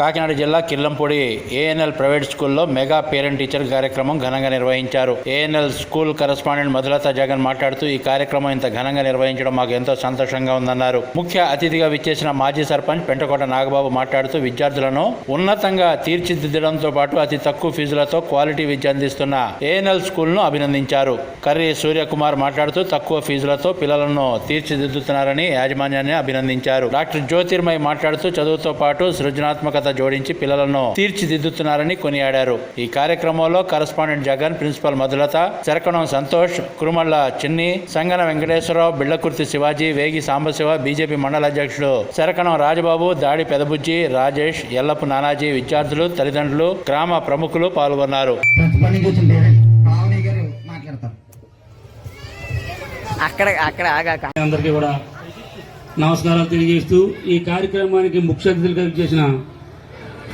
కాకినాడ జిల్లా Killampudi ANL private స్కూల్లో mega parent teacher కార్యక్రమం ఘనంగా నిర్వహించారు. ANL school correspondent Madhulatha Jagan మాట్లాడుతూ ఈ కార్యక్రమం ఇంత ఘనంగా నిర్వహించడం మాకు ఎంతో సంతోషంగా ఉందన్నారు. ముఖ్య అతిథిగా విచ్చేసిన మాజీ సర్పంచ్ పెంటకోట నాగబాబు మాట్లాడుతూ విద్యార్థులను ఉన్నతంగా తీర్చిదిద్దడంతో పాటు అతి తక్కువ ఫీజులతో క్వాలిటీ విద్య అందిస్తున్న ఏఎన్ఎల్ స్కూల్ను అభినందించారు. కర్రీ సూర్యకుమార్ మాట్లాడుతూ తక్కువ ఫీజులతో పిల్లలను తీర్చిదిద్దుతున్నారని యాజమాన్యాన్ని అభినందించారు. డాక్టర్ జ్యోతిర్మయ్ మాట్లాడుతూ చదువుతో పాటు సృజనాత్మకత జోడించి పిల్లలను తీర్చిదిద్దుతున్నారని కొనియాడారు. ఈ కార్యక్రమంలో కరస్పాండెంట్ జగన్ ప్రిన్సిపల్ మధులత చెరకణం సంతోష్ కురుమల్ల చిన్ని సంగన వెంకటేశ్వరరావు బిళ్ళకుర్తి శివాజీ వేగి సాంబశివ బీజేపీ మండల అధ్యక్షుడు చెరకణం రాజబాబు దాడి పెదబుజ్జి రాజేష్ ఎల్లపు నానాజీ విద్యార్థులు తల్లిదండ్రులు గ్రామ ప్రముఖులు పాల్గొన్నారు. అక్కడ అక్కడ ఆగాక అందరికీ కూడా నమస్కారాలు తెలియజేస్తూ ఈ కార్యక్రమానికి ముఖ్య అతిథులుగా చేసిన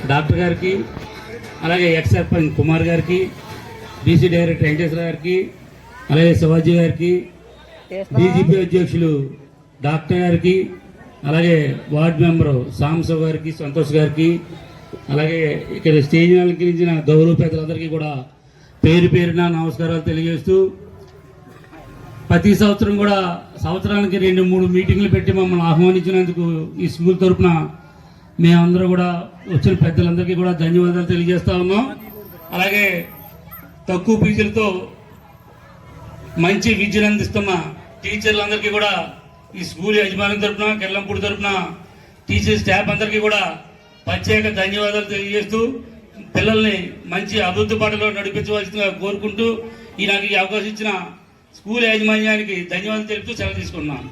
డాక్టర్ గారికి అలాగే ఎక్స్ సర్పంచ్ కుమార్ గారికి బీసీ డైరెక్టర్ వెంకటేశ్వర గారికి అలాగే శివాజీ గారికి డీజీపీ అధ్యక్షులు డాక్టర్ గారికి అలాగే వార్డు మెంబరు సాంబశివ గారికి సంతోష్ గారికి అలాగే ఇక్కడ స్టేజ్ అలంకరించిన గౌరవ పెద్దలందరికీ కూడా పేరు పేరున నమస్కారాలు తెలియజేస్తూ ప్రతి సంవత్సరం కూడా సంవత్సరానికి రెండు మూడు మీటింగ్లు పెట్టి మమ్మల్ని ఆహ్వానించినందుకు ఈ స్కూల్ తరపున మేమందరూ కూడా వచ్చిన పెద్దలందరికీ కూడా ధన్యవాదాలు తెలియజేస్తా ఉన్నాం. అలాగే తక్కువ ఫీజులతో మంచి విద్యను అందిస్తున్న టీచర్లందరికీ కూడా ఈ స్కూల్ యజమాని తరపున కెల్లంపూడి తరపున టీచర్ స్టాఫ్ అందరికీ కూడా ప్రత్యేక ధన్యవాదాలు తెలియజేస్తూ పిల్లల్ని మంచి అభివృద్ధి పాటలో నడిపించవలసిందిగా కోరుకుంటూ ఈ నాకు ఈ అవకాశం ఇచ్చిన స్కూల్ యాజమాన్యానికి ధన్యవాదాలు తెలుపుతూ సెలవు తీసుకున్నాను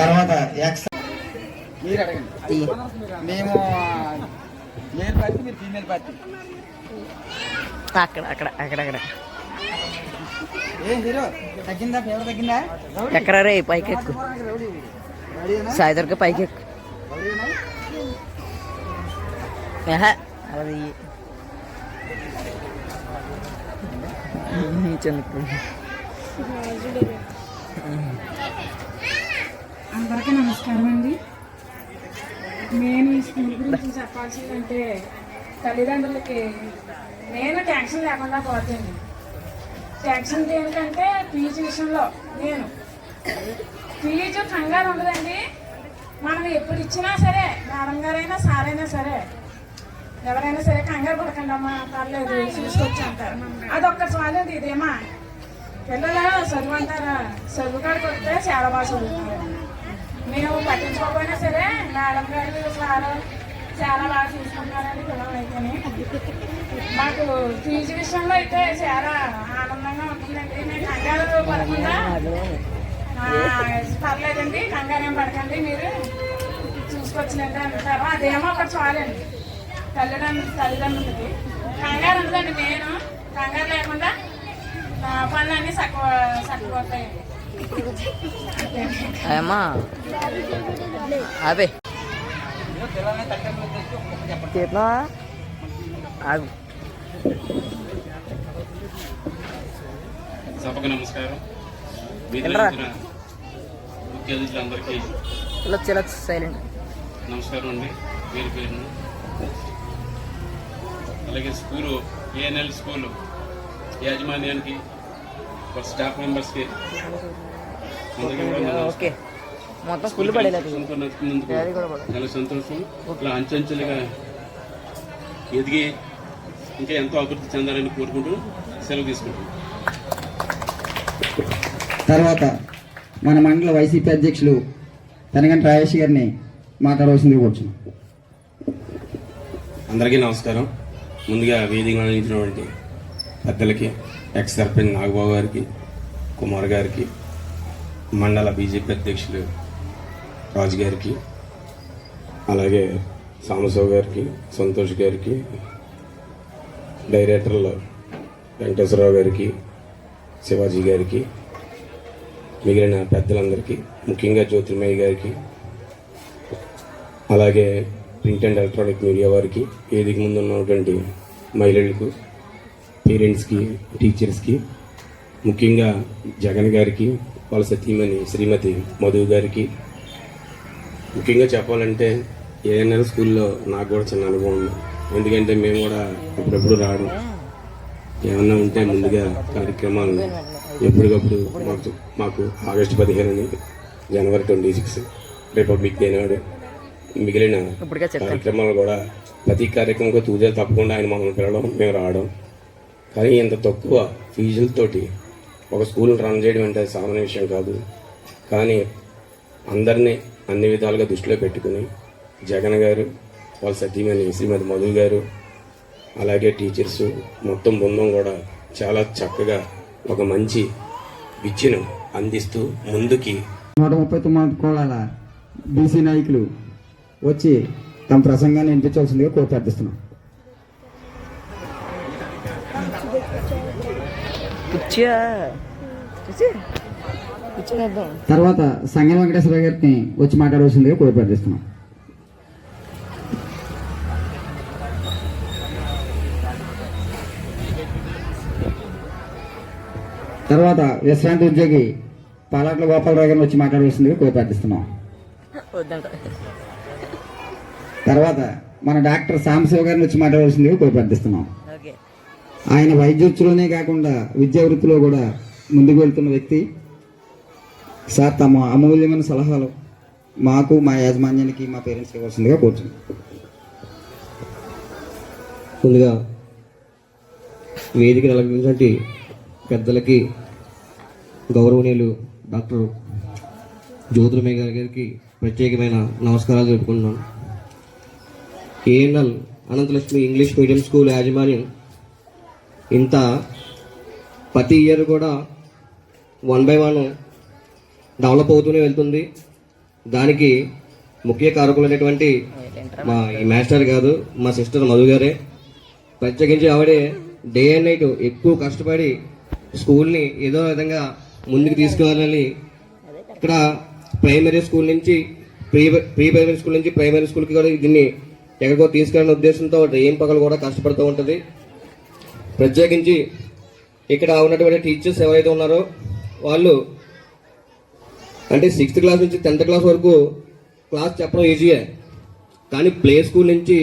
తర్వాత ఎక్స్ మీరు అడగండి. మేము మేల్ పార్టీ మీరు ఫీమేల్ పార్టీ. అక్కడ అక్కడ అక్కడ అక్కడ. ఏ హీరో? తగ్గిందా? ఫేవర్ తగ్గిందా? ఎక్కడ రే పైకి ఎక్కు రెడీనా సాయిదర్గా పైకి ఎక్కు అది చిన్నప్పుడు. అందరికీ నమస్కారం అండి. నేను ఈ స్కూల్ గురించి చెప్పాల్సిందంటే తల్లిదండ్రులకి నేను ట్యాక్షన్ లేకుండా పోతుంది ట్యాక్షన్ దేనికంటే ఫీజు విషయంలో నేను. ఫీజు కంగారు ఉండదండి. మనం ఎప్పుడు ఇచ్చినా సరే మేడం గారైనా సారైనా సరే ఎవరైనా సరే కంగారు పడకండి అమ్మా పర్లేదు చూసుకొచ్చి అంటారు. అదొక్క చాలేదు ఇదేమా? పిల్లలు చదువు అంటారా చదువు కాడికి వస్తే చాలా బాగా చదువుతారు. మేము పట్టించుకోకపోయినా సరే మేడం గారు సారు చాలా బాగా చూసుకుంటున్నారని పిల్లలు అయితేనే మాకు ఫీజు విషయంలో అయితే చాలా ఆనందంగా ఉంటుందండి. మేము కంగారు పడకుండా. పర్లేదండి కంగారేం పడకండి మీరు. చూసుకొచ్చినట్టు అంటారు అదేమో ఒకటి చాలండి. తల్లిదండ్రులు తల్లిదండ్రులకి కంగారు ఉందండి నేను కంగారు లేకుండా పనులన్నీ సక్కువ సక్కుపోతాయండి ఆగు. సభకు నమస్కారం. వెళ్ళరా. ముఖ్య అతిథులందరికీ ఇలా చిల్ల సైలెంట్ నమస్కారం అండి. పేరు పేరున. అలాగే స్కూలు ఏఎన్ఎల్ స్కూలు యాజమాన్యానికి స్టాఫ్ మెంబర్స్కి అందరికీ కూడా నా నమస్కారం. ఓకే మొత్తం ఫుల్ పడేలేదు చాలా సంతోషం. ఇట్లా అంచెంచెలుగా ఎదిగి ఇంకా ఎంతో అభివృద్ధి చెందాలని కోరుకుంటూ సెలవు తీసుకుంటున్నాను తర్వాత మన మండల వైసీపీ అధ్యక్షులు తనగంటి రాజేష్ గారిని మాట్లాడవలసింది కూర్చున్నాం అందరికీ నమస్కారం. ముందుగా వేదిక అందించినటువంటి పెద్దలకి ఎక్స్ సర్పంచ్ నాగబాబు గారికి కుమార్ గారికి మండల బీజేపీ అధ్యక్షులు రాజు గారికి అలాగే సామసావు గారికి సంతోష్ గారికి డైరెక్టర్లు వెంకటేశ్వరరావు గారికి శివాజీ గారికి మిగిలిన పెద్దలందరికీ ముఖ్యంగా జ్యోతిర్మయ్య గారికి అలాగే ప్రింట్ అండ్ ఎలక్ట్రానిక్ మీడియా వారికి వేదిక ముందు ఉన్నటువంటి మహిళలకు పేరెంట్స్కి టీచర్స్కి ముఖ్యంగా జగన్ గారికి వాళ్ళ సతీమణి శ్రీమతి మధు గారికి. ముఖ్యంగా చెప్పాలంటే ఏఎన్ఎల్ స్కూల్లో నాకు కూడా చిన్న అనుభవం ఉంది. ఎందుకంటే మేము కూడా అప్పుడప్పుడు రావడం ఏమన్నా ఉంటే ముందుగా కార్యక్రమాలు ఎప్పటికప్పుడు మాకు మాకు ఆగస్టు పదిహేను జనవరి ట్వంటీ సిక్స్ రిపబ్లిక్ డే నాడు మిగిలిన కార్యక్రమాలు కూడా ప్రతి కార్యక్రమంలో తూజా తప్పకుండా ఆయన మమ్మల్ని పిలవడం మేము రావడం. కానీ ఇంత తక్కువ ఫీజులతోటి ఒక స్కూల్ రన్ చేయడం అంటే సామాన్య విషయం కాదు. కానీ అందరినీ అన్ని విధాలుగా దృష్టిలో పెట్టుకుని జగన్ గారు వాళ్ళ సతీమణి శ్రీమతి మధు గారు అలాగే టీచర్స్ మొత్తం బృందం కూడా చాలా చక్కగా ఒక మంచి విద్యను అందిస్తూ ముందుకి నూట ముప్పై తొమ్మిది కోళాల బీసీ నాయకులు వచ్చి తమ ప్రసంగాన్ని వినిపించవలసిందిగా కోరి ప్రార్థిస్తున్నాం కూర్చో కూర్చో కూర్చోనేద్దాం తర్వాత సంగం వెంకటేశ్వర గారిని వచ్చి మాట్లాడవలసిందిగా కోరి ప్రార్థిస్తున్నాం. తర్వాత విశ్రాంతి ఉద్యోగి పాలాట్ల గోపాలరావు గారిని వచ్చి మాట్లాడవలసిందిగా కోరి ప్రార్థిస్తున్నాం. తర్వాత మన డాక్టర్ సాంబశివ గారిని వచ్చి మాట్లాడవలసిందిగా కోరి ప్రార్థిస్తున్నాం. ఆయన వైద్యుత్తులోనే కాకుండా విద్యా వృత్తిలో కూడా ముందుకు వెళ్తున్న వ్యక్తి. సార్ తమ అమూల్యమైన సలహాలు మాకు మా యాజమాన్యానికి మా పేరెంట్స్ ఇవ్వాల్సిందిగా కోరుతున్నాం ముందుగా వేదిక అలంకరించినటువంటి పెద్దలకి గౌరవనీయులు డాక్టర్ జ్యోతిర్మయ్య గారి గారికి ప్రత్యేకమైన నమస్కారాలు చెప్పుకుంటున్నాను ANL Ananthalakshmi English medium school యాజమాన్యం ఇంత ప్రతి ఇయర్ కూడా వన్ బై వన్ డెవలప్ అవుతూనే వెళ్తుంది. దానికి ముఖ్య కారకులైనటువంటి మా ఈ మాస్టర్ కాదు మా సిస్టర్ మధు గారే ప్రత్యేకించి ఆవిడే డే అండ్ నైట్ ఎక్కువ కష్టపడి స్కూల్ని ఏదో విధంగా ముందుకు తీసుకువెళ్ళాలని ఇక్కడ ప్రైమరీ స్కూల్ నుంచి ప్రీ ప్రీ ప్రైమరీ స్కూల్ నుంచి ప్రైమరీ స్కూల్కి కూడా దీన్ని ఎక్కడికో తీసుకెళ్ళిన ఉద్దేశంతో ఏం పగలు కూడా కష్టపడుతూ ఉంటుంది. ప్రత్యేకించి ఇక్కడ ఉన్నటువంటి టీచర్స్ ఎవరైతే ఉన్నారో వాళ్ళు అంటే సిక్స్త్ క్లాస్ నుంచి టెన్త్ క్లాస్ వరకు క్లాస్ చెప్పడం ఈజీయే. కానీ ప్లే స్కూల్ నుంచి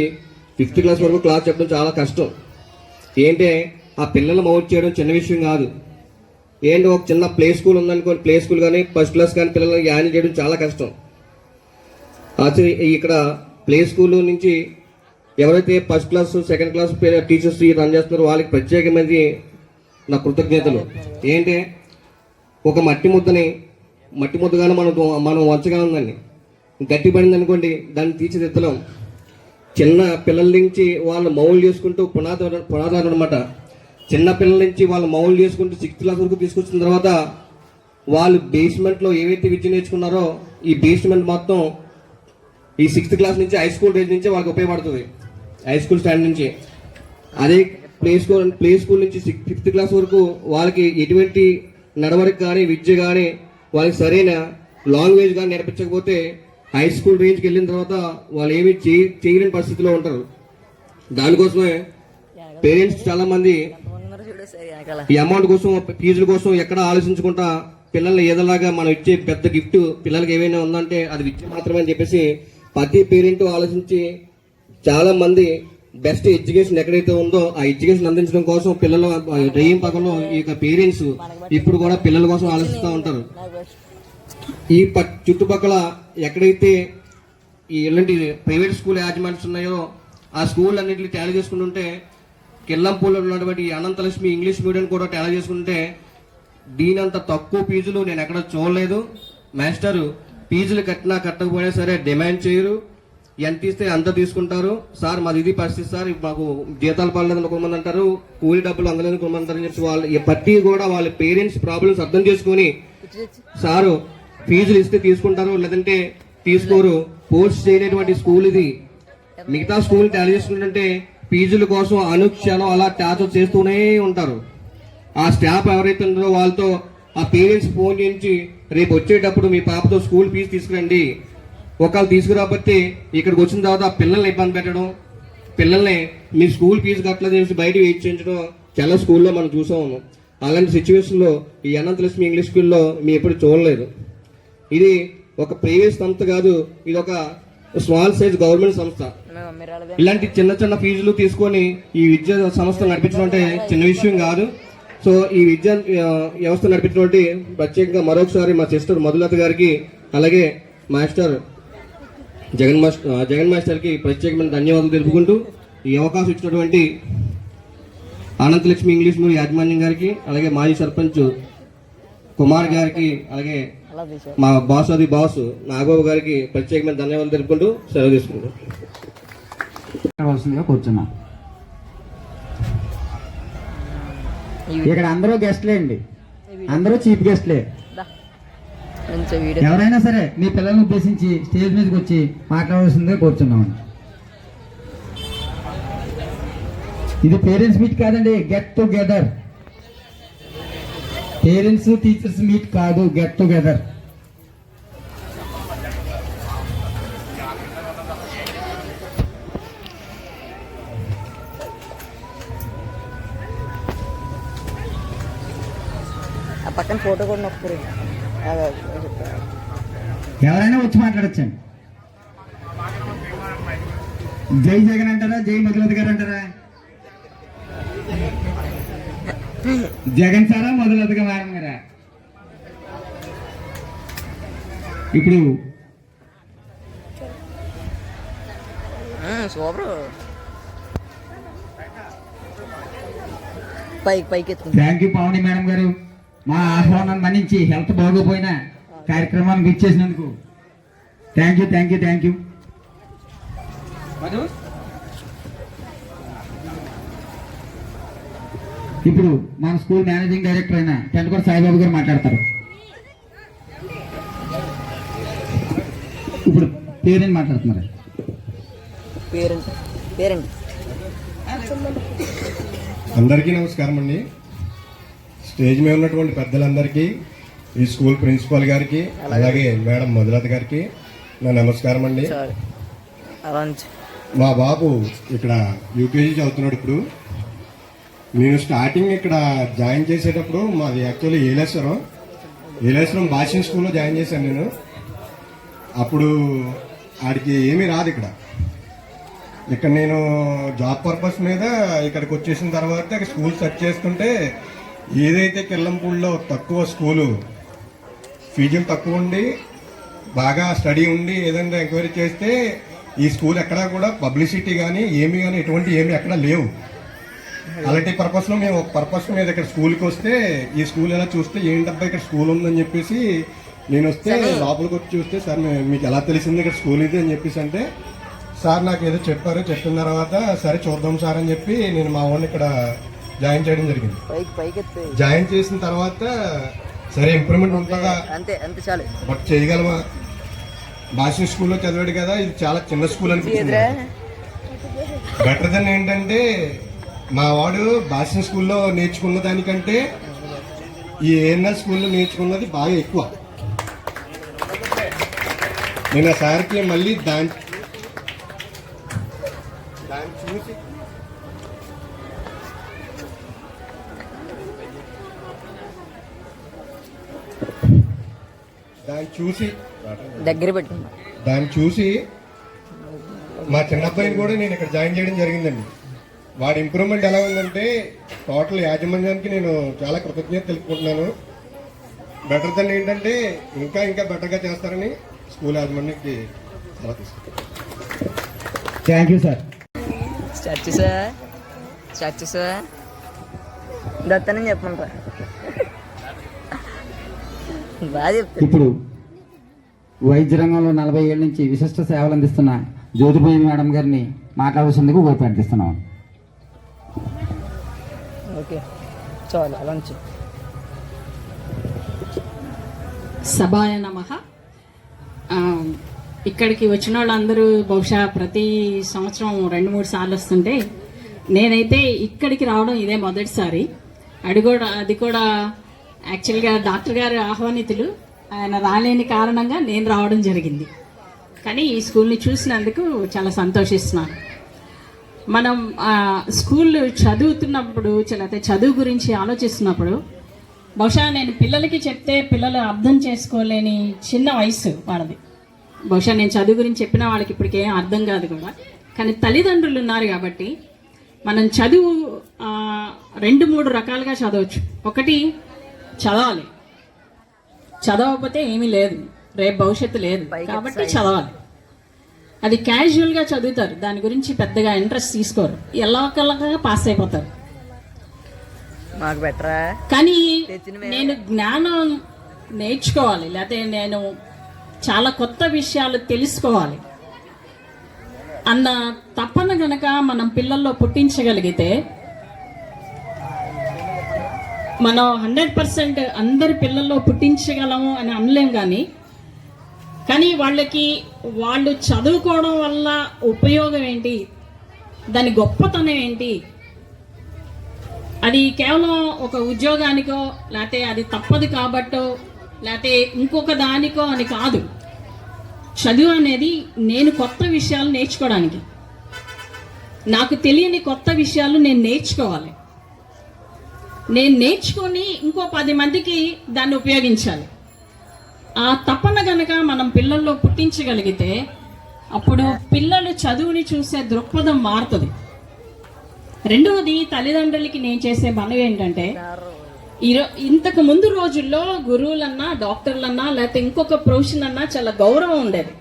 ఫిఫ్త్ క్లాస్ వరకు క్లాస్ చెప్పడం చాలా కష్టం. ఏంటంటే ఆ పిల్లలు మౌట్ చేయడం చిన్న విషయం కాదు. ఏంటి ఒక చిన్న ప్లే స్కూల్ ఉందనుకో ప్లే స్కూల్ కానీ ఫస్ట్ క్లాస్ కానీ పిల్లలు యాన్ చేయడం చాలా కష్టం. అసలు ఇక్కడ ప్లే స్కూల్ నుంచి ఎవరైతే first class second class teachers run చేస్తున్నారో వాళ్ళకి ప్రత్యేకమైనది నా కృతజ్ఞతలు. ఏంటి ఒక మట్టి ముద్దని మట్టి ముద్దగానే మనం మనం వంచగలందండి దాన్ని గట్టి పడింది అనుకోండి దాన్ని తీర్చిదిద్దలేం. చిన్న పిల్లల నుంచి వాళ్ళు మౌలు చేసుకుంటూ పునాద పునాదాలు అనమాట చిన్న పిల్లల నుంచి వాళ్ళు మౌలు చేసుకుంటూ సిక్స్త్ క్లాస్ వరకు తీసుకొచ్చిన తర్వాత వాళ్ళు బేస్మెంట్లో ఏవైతే విద్య నేర్చుకున్నారో ఈ బేస్మెంట్ మొత్తం ఈ సిక్స్త్ క్లాస్ నుంచి హై స్కూల్ రేంజ్ నుంచి వాళ్ళకి ఉపయోగపడుతుంది. హై స్కూల్ స్టాండ్ నుంచి. అదే ప్లే స్కూల్ ప్లే స్కూల్ నుంచి ఫిఫ్త్ క్లాస్ వరకు వాళ్ళకి ఎటువంటి నడవడిక కానీ విద్య కానీ వాళ్ళకి సరైన లాంగ్వేజ్ కానీ నేర్పించకపోతే హై స్కూల్ రేంజ్కి వెళ్ళిన తర్వాత వాళ్ళు ఏమీ చేయ- చేయలేని పరిస్థితిలో ఉంటారు. దానికోసమే పేరెంట్స్ చాలా మంది ఈ అమౌంట్ కోసం ఫీజుల కోసం ఎక్కడ ఆలోచించకుండా పిల్లల్ని ఏదోలాగా మనం ఇచ్చే పెద్ద గిఫ్ట్ పిల్లలకి ఏమైనా ఉందంటే అది విద్య మాత్రమే అని చెప్పేసి ప్రతి పేరెంట్ ఆలోచించి చాలా మంది బెస్ట్ ఎడ్యుకేషన్ ఎక్కడైతే ఉందో ఆ ఎడ్యుకేషన్ అందించడం కోసం పిల్లలు డ్రీమ్ పక్కన ఈ యొక్క పేరెంట్స్ ఇప్పుడు కూడా పిల్లల కోసం ఆలోచిస్తూ ఉంటారు. ఈ ప- చుట్టుపక్కల ఎక్కడైతే ఈ ఇలాంటి ప్రైవేట్ స్కూల్ యాజమాన్యాలు ఉన్నాయో ఆ స్కూల్ అన్నింటినీ ట్యాలీ చేసుకుంటుంటే కిల్లంపూలో ఉన్నటువంటి అనంతలక్ష్మి ఇంగ్లీష్ మీడియం కూడా ట్యాలీ చేసుకుంటే దీనంత తక్కువ ఫీజులు నేను ఎక్కడ చూడలేదు. మాస్టరు ఫీజులు కట్టినా కట్టకపోయినా సరే డిమాండ్ చేయరు. ఎంత ఇస్తే అంత తీసుకుంటారు. సార్ మాది ఇది పరిస్థితి సార్. మాకు జీతాలు పడలేదని కొంతమంది అంటారు. కూలి డబ్బులు అందలేదు అంటారు అని చెప్పి వాళ్ళు ప్రతి కూడా వాళ్ళ పేరెంట్స్ ప్రాబ్లమ్స్ అర్థం చేసుకొని సారు ఫీజులు ఇస్తే తీసుకుంటారు. లేదంటే తీసుకోరు. పోస్ట్ చేయనటువంటి స్కూల్ ఇది. మిగతా స్కూల్ టాలీ చేసుకుంటుంటే ఫీజుల కోసం అనుక్షణం అలా టార్చర్ చేస్తూనే ఉంటారు. ఆ స్టాఫ్ ఎవరైతే ఉన్నారో వాళ్ళతో ఆ పేరెంట్స్ ఫోన్ చేయించి రేపు వచ్చేటప్పుడు మీ పాపతో స్కూల్ ఫీజు తీసుకురండి. ఒకవేళ తీసుకురాకపోతే ఇక్కడికి వచ్చిన తర్వాత పిల్లల్ని ఇబ్బంది పెట్టడం పిల్లల్ని మీ స్కూల్ ఫీజు కట్టలేదు చేసి బయట వెయిట్ చేయించడం చాలా స్కూల్లో మనం చూసాము అలాంటి సిచ్యువేషన్లో ఈ అనంతలక్ష్మి ఇంగ్లీష్ స్కూల్లో మేము ఎప్పుడు చూడలేదు. ఇది ఒక ప్రైవేట్ సంస్థ కాదు ఇది ఒక స్మాల్ సైజ్ గవర్నమెంట్ సంస్థ. మా ఇలాంటి చిన్న చిన్న ఫీజులు తీసుకొని ఈ విద్యా సంస్థ నడిపించడం అంటే చిన్న విషయం కాదు. సో ఈ విద్యా వ్యవస్థ నడిపించినటువంటి ప్రత్యేకంగా మరొకసారి మా సిస్టర్ మధులత గారికి అలాగే మాస్టర్ జగన్ మాస్టర్ జగన్ మాస్టర్కి ప్రత్యేకమైన ధన్యవాదాలు తెలుపుకుంటూ ఈ అవకాశం ఇచ్చినటువంటి అనంతలక్ష్మి ఇంగ్లీష్ మీడియం యాజమాన్యం గారికి అలాగే మాజీ సర్పంచ్ కుమార్ గారికి అలాగే మా బాస్ అది బాస్ నాగబాబు గారికి ప్రత్యేకమైన ధన్యవాదాలు తెలుపుకుంటూ సెలవు తీసుకుంటాం కూర్చున్నాం. ఇక్కడ అందరూ గెస్ట్లే అండి. అందరూ చీఫ్ గెస్ట్లే. ఎవరైనా సరే మీ పిల్లల్ని ఉద్దేశించి స్టేజ్ మీదకి వచ్చి మాట్లాడవలసిందిగా కూర్చున్నాం ఇది పేరెంట్స్ మీట్ కాదండి get together parents teachers meet కాదు గెట్ టుగెదర్ పక్కన ఫోటో కూడా నొక్కరు. ఎవరైనా వచ్చి మాట్లాడచ్చండి. జై జగన్ అంటారా జై మధులతి గారు అంటారా? జగన్ సారా మధులతిగా మేడం గారా ఇప్పుడు సూపర్. పైకి పైకి థ్యాంక్ యూ పావని మేడం గారు. మా ఆహ్వానాన్ని మన్నించి హెల్త్ బాగోపోయినా కార్యక్రమానికి ఇచ్చేసినందుకు thank you thank you thank you. ఇప్పుడు మన స్కూల్ మేనేజింగ్ డైరెక్టర్ అయిన టెంటకోట సాయిబాబు గారు మాట్లాడతారు. ఇప్పుడు పేరెంట్ మాట్లాడుతున్నారు. Parent parent. అందరికీ నమస్కారం అండి. స్టేజ్ మీద ఉన్నటువంటి పెద్దలందరికీ ఈ స్కూల్ ప్రిన్సిపాల్ గారికి అలాగే. మేడం మధులత గారికి నా నమస్కారం అండి. మా బాబు ఇక్కడ యూకేజీ చదువుతున్నాడు ఇప్పుడు. నేను స్టార్టింగ్ ఇక్కడ జాయిన్ చేసేటప్పుడు మాది యాక్చువల్లీ ఏలేశ్వరం. ఏలేశ్వరం భాషిన్ స్కూల్లో జాయిన్ చేశాను నేను. అప్పుడు ఆడికి ఏమీ రాదు ఇక్కడ. ఇక్కడ నేను జాబ్ పర్పస్ మీద ఇక్కడికి వచ్చేసిన తర్వాత స్కూల్ సెర్చ్ చేసుకుంటే ఏదైతే కిల్లంపూడిలో తక్కువ స్కూలు ఫీజులు తక్కువ ఉండి బాగా స్టడీ ఉండి ఏదైనా ఎంక్వైరీ చేస్తే ఈ స్కూల్ ఎక్కడా కూడా పబ్లిసిటీ కానీ ఏమి కానీ ఎటువంటి ఏమి ఎక్కడా లేవు. అలాంటి పర్పస్లో మేము ఒక పర్పస్ మీద ఇక్కడ స్కూల్కి వస్తే ఈ స్కూల్ ఎలా చూస్తే ఏంటబ్బా ఇక్కడ స్కూల్ ఉందని చెప్పేసి నేను వస్తే లోపలికి వచ్చి చూస్తే సార్ మీకు ఎలా తెలిసింది ఇక్కడ స్కూల్ ఇది? అని చెప్పేసి అంటే సార్ నాకు ఏదో చెప్పారు చెప్పిన తర్వాత సరే చూద్దాం సార్ అని చెప్పి నేను మా వాడిని ఇక్కడ జాయిన్ చేయడం జరిగింది. జాయిన్ చేసిన తర్వాత సరే ఇంప్రూవ్మెంట్ ఉంటుందా? అంతే అంతే చాలు. బట్ చేయగలమా? భాష స్కూల్లో చదివాడు కదా ఇది చాలా చిన్న స్కూల్ అనిపించింది ఎదురా బెటర్ దెన్ ఏంటంటే మా వాడు భాష స్కూల్లో నేర్చుకున్న దానికంటే ఈ ఏఎన్ఎల్ స్కూల్లో నేర్చుకున్నది బాగా ఎక్కువ. నేను ఆ సార్కి మళ్ళీ దాని దాన్ని చూసి దాన్ని చూసి దగ్గర పెట్టండి దాన్ని చూసి మా చిన్నబ్బాయిని కూడా నేను ఇక్కడ జాయిన్ చేయడం జరిగిందండి. వాడి ఇంప్రూవ్మెంట్ ఎలా ఉందంటే టోటల్ యాజమాన్యానికి నేను చాలా కృతజ్ఞత తెలుపుకుంటున్నాను. బెటర్ దెన్ ఏంటంటే ఇంకా ఇంకా బెటర్గా చేస్తారని స్కూల్ యాజమాన్యానికి సలహా తీసుకుంటాను థ్యాంక్ యూ సార్ స్టార్ట్ చేసా స్టార్ట్ చేసా దత్తనని చెప్తా ఇప్పుడు వైద్య రంగంలో నలభై ఏళ్ళ నుంచి విశిష్ట సేవలు అందిస్తున్న జ్యోతిబాయి మేడం గారిని మాట్లాడాల్సిందుకు కోరిపెట్టిస్తున్నాం ఓకే. చాలు అలా నుంచి సభాయ నమ. ఇక్కడికి వచ్చిన వాళ్ళందరూ బహుశా ప్రతి సంవత్సరం రెండు మూడు సార్లు వస్తుంటే నేనైతే ఇక్కడికి రావడం ఇదే మొదటిసారి. అది కూడా అది కూడా యాక్చువల్గా డాక్టర్ గారు ఆహ్వానితులు ఆయన రాలేని కారణంగా నేను రావడం జరిగింది. కానీ ఈ స్కూల్ని చూసినందుకు చాలా సంతోషిస్తున్నాను. మనం స్కూల్ చదువుతున్నప్పుడు లేకపోతే చదువు గురించి ఆలోచిస్తున్నప్పుడు బహుశా నేను పిల్లలకి చెప్తే పిల్లలు అర్థం చేసుకోలేని చిన్న వయసు వాళ్ళది. బహుశా నేను చదువు గురించి చెప్పిన వాళ్ళకి ఇప్పటికే అర్థం కాదు కూడా. కానీ తల్లిదండ్రులు ఉన్నారు కాబట్టి మనం చదువు రెండు మూడు రకాలుగా చదవచ్చు. ఒకటి చదవాలి. చదవకపోతే ఏమీ లేదు. రేపు భవిష్యత్తు లేదు. కాబట్టి చదవాలి. అది క్యాజువల్గా చదువుతారు. దాని గురించి పెద్దగా ఇంట్రెస్ట్ తీసుకోరు. ఎలా ఒకలాగా పాస్ అయిపోతారు. మాకు బెటరా కానీ. నేను జ్ఞానం నేర్చుకోవాలి. లేకపోతే నేను చాలా కొత్త విషయాలు తెలుసుకోవాలి. అన్న తపన గనక మనం పిల్లల్లో పుట్టించగలిగితే మనం హండ్రెడ్ పర్సెంట్ అందరి పిల్లల్లో పుట్టించగలము అని అనలేం కానీ కానీ వాళ్ళకి వాళ్ళు చదువుకోవడం వల్ల ఉపయోగం ఏంటి? దాని గొప్పతనం ఏంటి? అది కేవలం ఒక ఉద్యోగానికో లేకపోతే అది తప్పదు కాబట్టో లేకపోతే ఇంకొక దానికో అని కాదు. చదువు అనేది నేను కొత్త విషయాలు నేర్చుకోవడానికి. నాకు తెలియని కొత్త విషయాలు నేను నేర్చుకోవాలి. నేను నేర్చుకొని ఇంకో పది మందికి దాన్ని ఉపయోగించాలి. ఆ తపన గనక మనం పిల్లల్లో పుట్టించగలిగితే అప్పుడు పిల్లలు చదువుని చూసే దృక్పథం మారుతుంది. రెండవది తల్లిదండ్రులకి నేను చేసే మనవి ఏంటంటే ఈరో ఇంతకు ముందు రోజుల్లో గురువులన్నా డాక్టర్లన్నా లేకపోతే ఇంకొక ప్రొఫెషన్ అన్నా చాలా గౌరవం ఉండేది.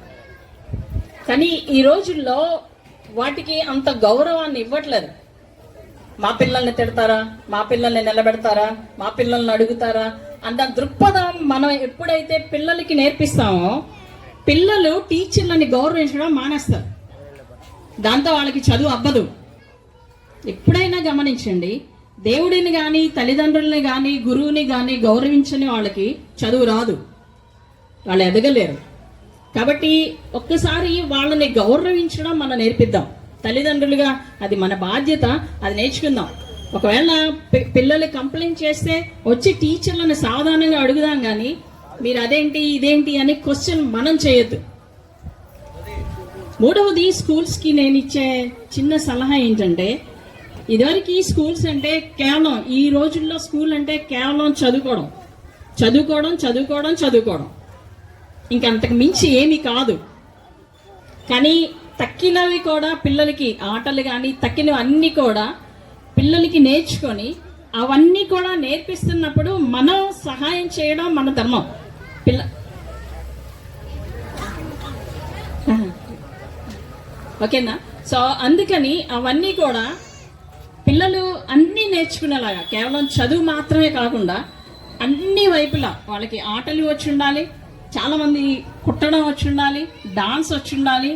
కానీ ఈ రోజుల్లో వాటికి అంత గౌరవాన్ని ఇవ్వట్లేదు. మా పిల్లల్ని తిడతారా? మా పిల్లల్ని నిలబెడతారా? మా పిల్లల్ని అడుగుతారా? అంత దృక్పథం మనం ఎప్పుడైతే పిల్లలకి నేర్పిస్తామో పిల్లలు టీచర్లని గౌరవించడం మానేస్తారు. దాంతో వాళ్ళకి చదువు అవ్వదు. ఎప్పుడైనా గమనించండి దేవుడిని కానీ తల్లిదండ్రుల్ని కానీ గురువుని కానీ గౌరవించని వాళ్ళకి చదువు రాదు. వాళ్ళు ఎదగలేరు. కాబట్టి ఒక్కసారి వాళ్ళని గౌరవించడం మనం నేర్పిద్దాం. తల్లిదండ్రులుగా అది మన బాధ్యత అది నేర్చుకుందాం. ఒకవేళ పిల్లలు కంప్లైంట్ చేస్తే వచ్చి టీచర్లను సాధారణంగా అడుగుదాం కానీ మీరు అదేంటి ఇదేంటి అని క్వశ్చన్ మనం చేయొద్దు. మూడవది స్కూల్స్కి నేను ఇచ్చే చిన్న సలహా ఏంటంటే ఇదివరకు స్కూల్స్ అంటే కేవలం ఈ రోజుల్లో స్కూల్ అంటే కేవలం చదువుకోవడం. చదువుకోవడం చదువుకోవడం చదువుకోవడం. ఇంకంతకు మించి ఏమీ కాదు. కానీ తక్కినవి కూడా పిల్లలకి ఆటలు కానీ తక్కినవి అన్నీ కూడా పిల్లలకి నేర్చుకొని అవన్నీ కూడా నేర్పిస్తున్నప్పుడు మనం సహాయం చేయడం మన ధర్మం. పిల్ల ఓకేనా? సో అందుకని అవన్నీ కూడా పిల్లలు అన్నీ నేర్చుకునేలాగా కేవలం చదువు మాత్రమే కాకుండా అన్ని వైపులా వాళ్ళకి ఆటలు వచ్చి ఉండాలి చాలామంది కుట్టడం వచ్చి ఉండాలి డాన్స్ వచ్చి ఉండాలి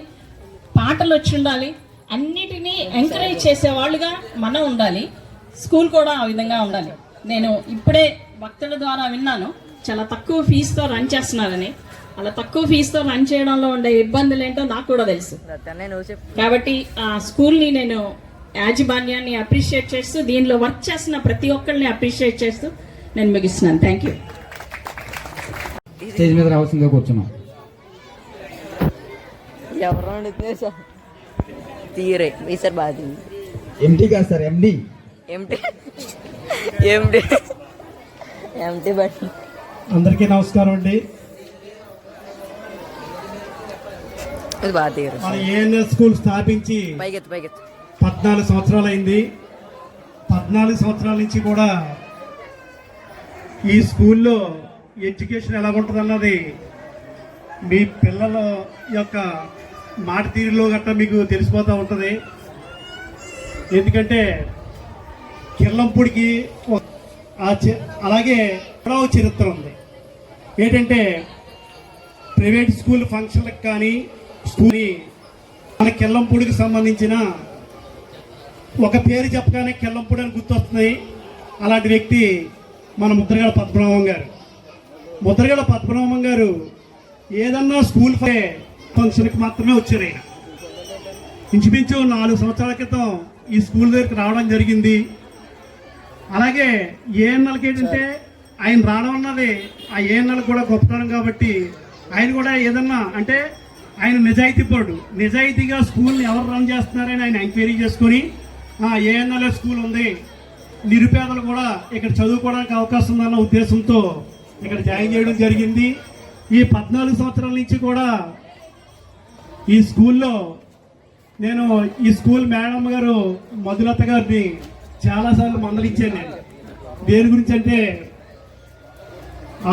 పాటలు వచ్చి ఉండాలి. అన్నిటినీ ఎంకరేజ్ చేసే వాళ్ళుగా మనం ఉండాలి. స్కూల్ కూడా ఆ విధంగా ఉండాలి. నేను ఇప్పుడే భక్తుల ద్వారా విన్నాను. చాలా తక్కువ ఫీజుతో రన్ చేస్తున్నారని. అలా తక్కువ ఫీజుతో రన్ చేయడంలో ఉండే ఇబ్బందులు ఏంటో నాకు కూడా తెలుసు. కాబట్టి ఆ స్కూల్ని నేను యాజమాన్యాన్ని అప్రిషియేట్ చేస్తూ దీనిలో వర్క్ చేసిన ప్రతి ఒక్కరిని అప్రిషియేట్ చేస్తూ నేను ముగిస్తున్నాను. థ్యాంక్ యూ స్టేజ్ మీద రావాల్సిందిగా కూర్చున్నాం. ఎవరు అడుగుతున్నారు సార్ తీరే ఈసారి బాగా తీయి ఎండి కాదు సార్ ఎండి ఏమిటి ఏమిటి ఏమిటి బట్ అందరికీ నమస్కారం అండి. ఇది బాగా తీయరు మన ఏఎన్ఎల్ స్కూల్ స్థాపించి పైకెత్తు పైకెత్తు. పద్నాలుగు సంవత్సరాలు అయింది. పద్నాలుగు సంవత్సరాల నుంచి కూడా ఈ స్కూల్లో ఎడ్యుకేషన్ ఎలా ఉంటుంది అన్నది మీ పిల్లల యొక్క మాట తీరులో గట్రా మీకు తెలిసిపోతూ ఉంటుంది. ఎందుకంటే కిర్లంపూడికి ఆ అలాగే మరో చరిత్ర ఉంది. ఏంటంటే ప్రైవేట్ స్కూల్ ఫంక్షన్లకు కానీ స్కూల్ మన కిల్లంపూడికి సంబంధించిన ఒక పేరు చెప్పగానే కిల్లంపూడి అని గుర్తొస్తుంది. అలాంటి వ్యక్తి మన ముద్రగడ పద్మనాభం గారు. ముద్రగడ పద్మనాభం గారు ఏదన్నా స్కూల్ ఫై ఫంక్షన్కి మాత్రమే వచ్చారు ఆయన. ఇంచుమించు నాలుగు సంవత్సరాల క్రితం ఈ స్కూల్ దగ్గరికి రావడం జరిగింది. అలాగే ఏఎన్ఎల్కి ఏంటంటే ఆయన రావడం అన్నది ఆ ఏఎన్ఎల్ కూడా గొప్పతనం కాబట్టి ఆయన కూడా ఏదన్నా అంటే ఆయన నిజాయితీ పడు నిజాయితీగా స్కూల్ని ఎవరు రన్ చేస్తున్నారని ఆయన ఎంక్వైరీ చేసుకొని ఏఎన్ఎల్ఏ స్కూల్ ఉంది. నిరుపేదలు కూడా ఇక్కడ చదువుకోవడానికి అవకాశం ఉందన్న ఉద్దేశంతో ఇక్కడ జాయిన్ చేయడం జరిగింది. ఈ పద్నాలుగు సంవత్సరాల నుంచి కూడా ఈ స్కూల్లో నేను ఈ స్కూల్ మేడం గారు మధులత గారిని చాలాసార్లు మందలించాను నేను. దేని గురించి అంటే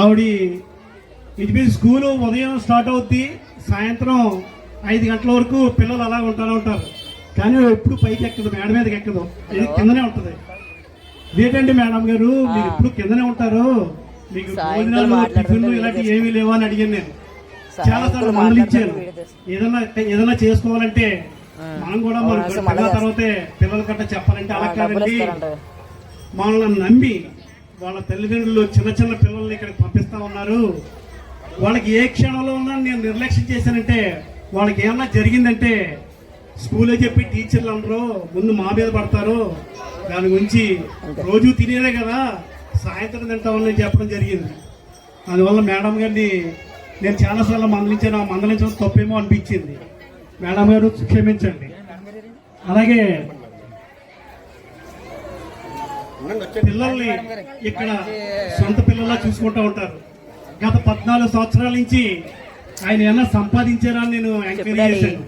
ఆవిడ ఇది స్కూలు ఉదయం స్టార్ట్ అవుద్ది సాయంత్రం ఐదు గంటల వరకు పిల్లలు అలా ఉంటానే ఉంటారు. కానీ ఎప్పుడు పైకి ఎక్కదు మేడ మీదకి ఎక్కదు. ఇది కిందనే ఉంటుంది. ఏంటండి మేడం గారు మీరు ఎప్పుడు కిందనే ఉంటారు? మీకు సాయంత్రం భోజనాలు మాట్లాడుతుంటే టిఫిన్లు ఇలాంటి ఏమీ లేవా అని అడిగాను నేను. చాలా సార్లు సాయంత్రం మందలించాను. మాట్లాడుతుంటే ఏదైనా ఏదైనా చేసుకోవాలంటే మనం కూడా మన పిల్లల తర్వాతే పిల్లల కట్ట చెప్పాలంటే అలా కాదండి మనల్ని నమ్మి వాళ్ళ తల్లిదండ్రులు చిన్న చిన్న పిల్లల్ని ఇక్కడికి పంపిస్తా ఉన్నారు. వాళ్ళకి ఏ క్షణంలో ఉన్నా నేను నిర్లక్ష్యం చేశానంటే వాళ్ళకి ఏమన్నా జరిగిందంటే స్కూల్లో చెప్పి టీచర్లు అందరూ ముందు మా మీద పడతారు. దాని గురించి రోజు తినేదే కదా సాయంత్రం తింటామని చెప్పడం జరిగింది. అందువల్ల మేడం గారిని నేను చాలాసార్లు మందలించాను. ఆ మందలించడం తప్పేమో అనిపించింది. మేడం గారు క్షమించండి. అలాగే పిల్లల్ని ఇక్కడ సొంత పిల్లల్లా చూసుకుంటూ ఉంటారు. గత పద్నాలుగు సంవత్సరాల నుంచి ఆయన ఏమన్నా సంపాదించారా అని నేను ఎంక్వైరీ చేశాను.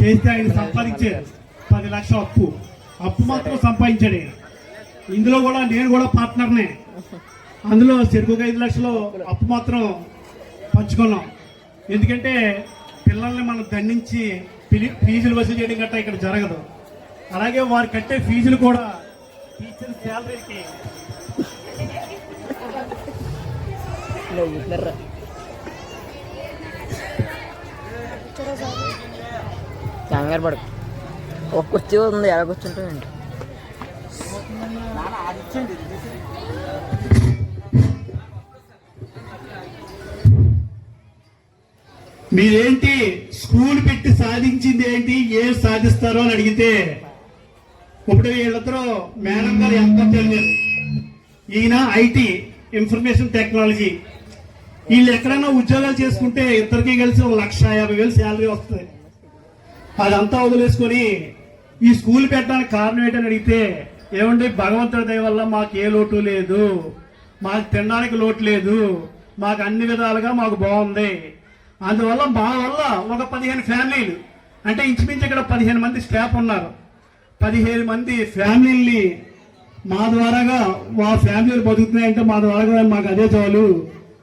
చేస్తే ఆయన సంపాదించారు. పది లక్షల అప్పు. అప్పు మాత్రం సంపాదించాడు. ఇందులో కూడా నేను కూడా పార్ట్నర్నే అందులో చెరుకు ఐదు లక్షలు అప్పు మాత్రం పంచుకున్నాం. ఎందుకంటే పిల్లల్ని మనం దండించి పిలి- ఫీజులు వసూలు చేయడం గట్రా ఇక్కడ జరగదు. అలాగే వారు కట్టే ఫీజులు కూడా టీచర్ శాలరీకి. కంగారు ఒక కుర్చీ ఉంది ఎలా కూర్చుంటామండి మీరేంటి స్కూల్ పెట్టి సాధించింది ఏంటి? ఏం సాధిస్తారో అని అడిగితే ఇప్పుడు వీళ్ళిద్దరూ మేడం గారు ఎంత తెలియదు ఈయన ఐటీ ఇన్ఫర్మేషన్ టెక్నాలజీ. వీళ్ళు ఎక్కడైనా ఉద్యోగాలు చేసుకుంటే ఇద్దరికి కలిసి ఒక లక్ష యాభై వేలు శాలరీ వస్తుంది. అదంతా వదిలేసుకొని ఈ స్కూల్ పెట్టడానికి కారణం ఏంటని అడిగితే ఏమండి భగవంతుడి దయ వల్ల మాకు ఏ లోటు లేదు. మాకు తినడానికి లోటు లేదు. మాకు అన్ని విధాలుగా మాకు బాగుంది. అందువల్ల మా వల్ల ఒక పదిహేను ఫ్యామిలీలు. అంటే ఇంచుమించు ఇక్కడ పదిహేను మంది స్టాఫ్ ఉన్నారు. పదిహేను మంది ఫ్యామిలీని మా ద్వారాగా మా ఫ్యామిలీలు బతుకుతున్నాయంటే మా ద్వారాగా మాకు అదే చాలు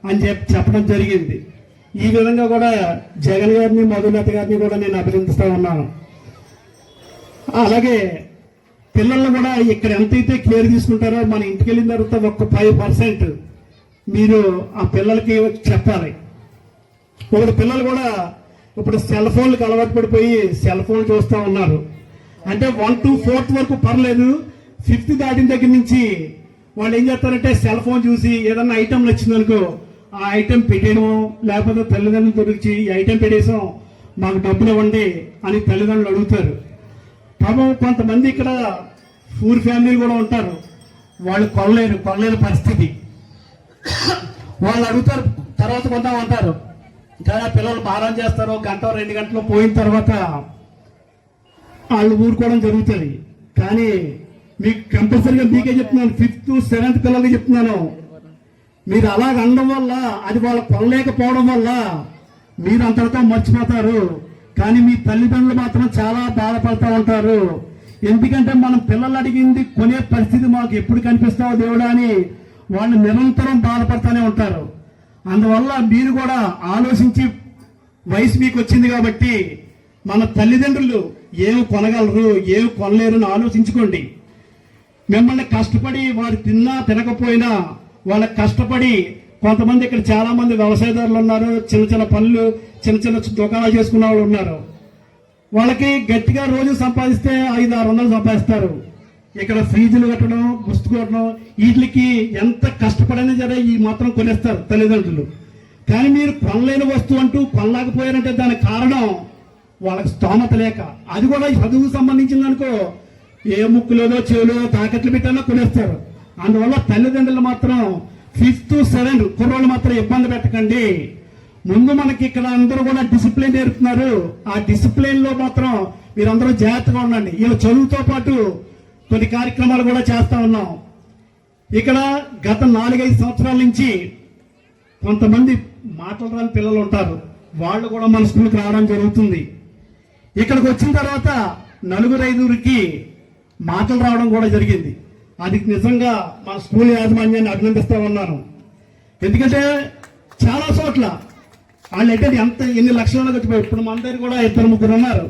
అని చెప్పి చెప్పడం జరిగింది. ఈ విధంగా కూడా జగన్ గారిని మధులత గారిని కూడా నేను అభినందిస్తూ ఉన్నాను. అలాగే పిల్లల్ని కూడా ఇక్కడ ఎంతైతే కేర్ తీసుకుంటారో మన ఇంటికి వెళ్ళిన తర్వాత ఒక ఫైవ్ పర్సెంట్ మీరు ఆ పిల్లలకి చెప్పాలి. ఒకటి పిల్లలు కూడా ఇప్పుడు సెల్ ఫోన్లకు అలవాటు పడిపోయి సెల్ ఫోన్ చూస్తూ ఉన్నారు. అంటే వన్ టు ఫోర్త్ వరకు పర్లేదు. ఫిఫ్త్ దాటిన దగ్గర నుంచి వాళ్ళు ఏం చేస్తారంటే సెల్ ఫోన్ చూసి ఏదన్నా ఐటమ్ నచ్చిందనుకో ఆ ఐటెం పెట్టేయడం లేకపోతే తల్లిదండ్రులు దొరికి ఈ ఐటెం పెట్టేసాం మాకు డబ్బులు ఇవ్వండి అని తల్లిదండ్రులు అడుగుతారు. పాపం కొంతమంది ఇక్కడ పూర్ ఫ్యామిలీలు కూడా ఉంటారు. వాళ్ళు కొనలేరు కొనలేని పరిస్థితి. వాళ్ళు అడుగుతారు తర్వాత కొందాం అంటారు. ఇంకా పిల్లలు మారం చేస్తారు గంట రెండు గంటలు పోయిన తర్వాత వాళ్ళు ఊరుకోవడం జరుగుతుంది. కానీ మీకు కంపల్సరీగా మీకే చెప్తున్నాను ఫిఫ్త్ సెవెంత్ పిల్లలకి చెప్తున్నాను. మీరు అలాగ అనడం వల్ల అది వాళ్ళు కొనలేకపోవడం వల్ల మీరు అంతటితో మర్చిపోతారు. కానీ మీ తల్లిదండ్రులు మాత్రం చాలా బాధపడతా ఉంటారు. ఎందుకంటే మనం పిల్లలు అడిగింది కొనే పరిస్థితి మాకు ఎప్పుడు కనిపిస్తావో దేవుడా అని వాళ్ళు నిరంతరం బాధపడతానే ఉంటారు. అందువల్ల మీరు కూడా ఆలోచించి వయసు మీకు వచ్చింది కాబట్టి మన తల్లిదండ్రులు ఏమి కొనగలరు ఏమి కొనలేరు అని ఆలోచించుకోండి. మిమ్మల్ని కష్టపడి వారు తిన్నా తినకపోయినా వాళ్ళకి కష్టపడి కొంతమంది ఇక్కడ చాలామంది వ్యవసాయదారులు ఉన్నారు చిన్న చిన్న పనులు చిన్న చిన్న దుకాణాలు చేసుకున్న వాళ్ళు ఉన్నారు. వాళ్ళకి గట్టిగా రోజు సంపాదిస్తే ఐదు ఆరు వందలు సంపాదిస్తారు. ఇక్కడ ఫీజులు కట్టడం పుస్తకం కట్టడం వీటికి ఎంత కష్టపడైనా సరే ఈ మాత్రం కొనేస్తారు తల్లిదండ్రులు. కానీ మీరు కొనలేని వస్తువు అంటూ కొనలేకపోయారంటే దానికి కారణం వాళ్ళకి స్తోమత లేక. అది కూడా ఈ చదువుకు సంబంధించింది అనుకో. ఏ ముక్కులోదో చెవులో తాకట్లు పెట్టాలో కొనేస్తారు. అందువల్ల తల్లిదండ్రులు మాత్రం ఫిఫ్త్ సెవెన్ కుర్రోళ్ళు మాత్రం ఇబ్బంది పెట్టకండి. ముందు మనకి ఇక్కడ అందరూ కూడా డిసిప్లిన్ నేర్పుతున్నారు. ఆ డిసిప్లిన్లో మాత్రం మీరందరూ జాగ్రత్తగా ఉండండి. వీళ్ళ చదువుతో పాటు కొన్ని కార్యక్రమాలు కూడా చేస్తూ ఉన్నాం. ఇక్కడ గత నాలుగైదు సంవత్సరాల నుంచి కొంతమంది మాటలు రాని పిల్లలు ఉంటారు. వాళ్ళు కూడా మన స్కూల్కి రావడం జరుగుతుంది. ఇక్కడికి వచ్చిన తర్వాత నలుగురు ఐదుగురికి మాటలు రావడం కూడా జరిగింది. అది నిజంగా మన స్కూల్ యాజమాన్యాన్ని అభినందిస్తూ ఉన్నాను. ఎందుకంటే చాలా చోట్ల వాళ్ళు అంటే ఎంత ఎన్ని లక్షలలో వచ్చిపోయి ఇప్పుడు మన దగ్గర కూడా ఇద్దరు ముగ్గురు ఉన్నారు.